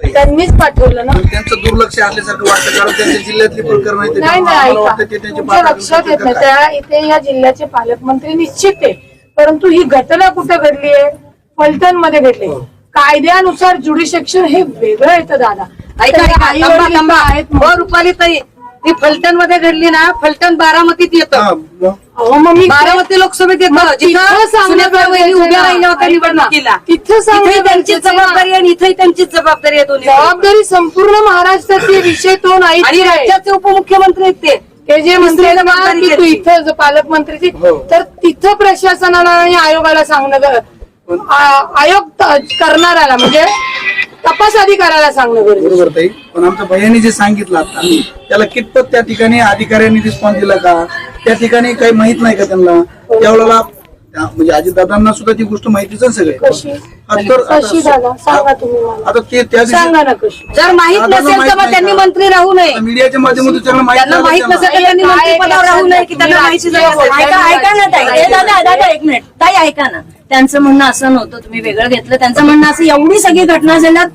त्यांनीच पाठवलं ना. त्यांचं दुर्लक्ष असल्यासारखं वाटतं कारण त्यांच्या जिल्ह्यातली प्रकरण आहे नाही नाही आम्हाला ऐका. वाटतं ते त्यांचे तुमच्या लक्षात येत नाही. त्या इथे या जिल्ह्याचे पालकमंत्री निश्चित आहे परंतु ही घटना कुठे घडली आहे? फलटणमध्ये घडली हो. कायद्यानुसार ज्युडिशिक्शन हे वेगळं येतं दादा. ऐका ऐका आई थांबा वडील थांबा. आहेत हो रुपाली ताई ती फलटणमध्ये घडली ना फलटण बारामतीत हा, येतं मग अहो, मग मी बारामती लोकसभेत येतं जिथं सुनेत्रा वहिनी उभ्या. राहिल्या होत्या. निवडणुकीला तिथं सांगणं तिथे त्यांची. जबाबदारी आणि इथेही त्यांचीच जबाबदारी आहे दोन्ही जबाबदारी संपूर्ण महाराष्ट्राची विषय तो नाही आणि राज्याचे उपमुख्यमंत्री आहेत ते ते जे म्हणते ना तू त्यांची. इथं ज- पालकमंत्रीची हो. तर तिथं प्रशासनाला आणि आयोगाला सांगणं आयोग करणाऱ्याला म्हणजे तपास अधिकाऱ्याला सांगणं गरजेचं बरोबर ताई पण आमच्या भैयानी जे सांगितलं आता त्याला कितपत त्या ठिकाणी अधिकाऱ्यांनी रिस्पॉन्स दिला का? त्या ठिकाणी काही माहीत नाही का त्यांना? त्यावेळेला त्या- म्हणजे अजितदादांना सुद्धा ती गोष्ट माहितीच आहे सगळे. कशी? तर कशी दादा सांगा तुम्ही मला. आता ते त्या सांगा ना कशी. जर माहीत नसेल तर माहीत मग नाही त्यांनी का? मंत्री राहू नये. आता मीडियाच्या माध्यमातून त्यांना माहीत त्यांना माहीत. नसेल तर त्यांनी काय मंत्रिपदावर राहू नये की त्यांना माहिती. असेल. ऐका ऐका ना ताई. ए, दादा दादा एक मिनिट. ताई ऐका ना. त्यांचं म्हणणं असं नव्हतं तुम्ही वेगळं घेतलं. त्यांचं म्हणणं असं एवढी सगळी घटना झाल्यात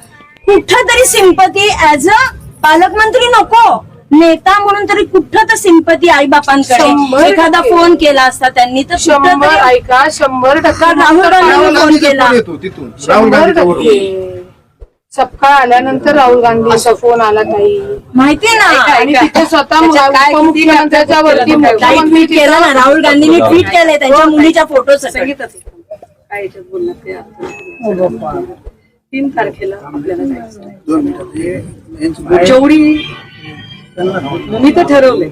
कुठं तरी सिंपती ऍज अ पालकमंत्री नको. नेता म्हणून तरी कुठं तर सिंपती आई बापांकडे एखादा. फोन केला असता त्यांनी तर शंभर ऐका शंभर टक्के राहुल गांधी फोन केला. शंभर टक्के. सपकाळ आल्यानंतर राहुल गांधीचा फोन आला काही. माहितीये ना? आणि तिथे स्वतः उपमुख्यमंत्र्याच्या वरती केलं? ना? राहुल गांधींनी ट्विट केलंय त्यांच्या मुलीच्या फोटो सांगितलं. काय याच्यात आता. तीन तारखेला आपल्याला जायचं आहे. दोन मिनिटात हे- यांची बोट- जेवढी मी तर ठरवलंय.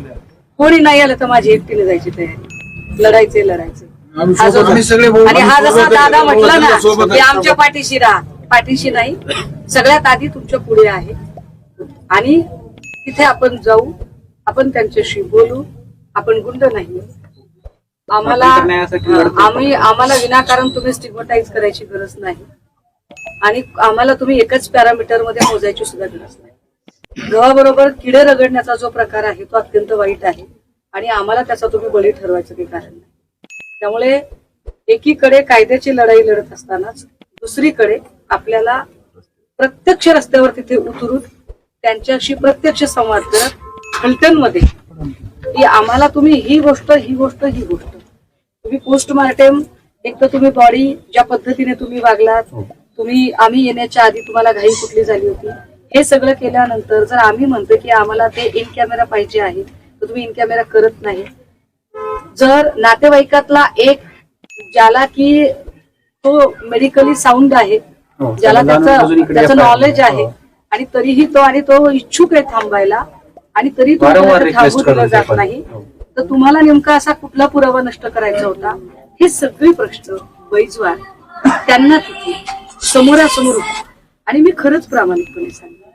कोणी नाही आलं तर माझी एकटीने जायची तयारी. लढायचे लढायचे आम्ही हा जो- आम्ही सगळे भाऊ- आणि हा आम्ही जसा सोबत आहे, दादा म्हटला ना सोबत आहे. की आमच्या पाठीशी राहा. पाठीशी नाही. सगळ्यात आधी तुमच्यापुढे आहे. आणि तिथे आपण जाऊ. आपण त्यांच्याशी बोलू. आपण गुंड नाही आम्हाला आम्ही आम्हाला विनाकारण तुम्ही स्टिग्मटाईज करायची गरज नाही. आणि आम्हाला तुम्ही एकच पॅरामीटरमध्ये मोजायची सुद्धा गरज नाही. गव्हाबरोबर किडे रगडण्याचा जो प्रकार आहे तो अत्यंत वाईट आहे. आणि आम्हाला त्याचा तुम्ही बळी ठरवायचं काही कारण नाही. त्यामुळे एकीकडे कायद्याची लढाई लढत असतानाच दुसरीकडे आपल्याला प्रत्यक्ष रस्त्यावर तिथे उतरून त्यांच्याशी प्रत्यक्ष संवाद करत फलटणमध्ये की आम्हाला तुम्ही ही गोष्ट ही गोष्ट ही गोष्ट तुम्ही पोस्टमार्टम एक तर तुम्ही बॉडी ज्या पद्धतीने तुम्ही वागलात तुम्ही आम्ही येण्याच्या आधी तुम्हाला घाई कुठली झाली होती? हे सगळं केल्यानंतर जर आम्ही म्हणतो की आम्हाला ते इन कॅमेरा पाहिजे आहे तर तुम्ही इन कॅमेरा करत नाही. जर नातेवाईकातला एक ज्याला की तो मेडिकली साऊंड आहे ज्याला त्याचं त्याचं नॉलेज आहे आणि तरीही तो आणि तो इच्छुक आहे थांबायला आणि तरी तो थांबू दिला जात नाही. तर तुम्हाला नेमका असा कुठला पुरावा नष्ट करायचा होता हे सगळे प्रश्न बैजवार त्यांना तिथे समोरासमोर होते. आणि मी खरंच प्रामाणिकपणे सांगितलं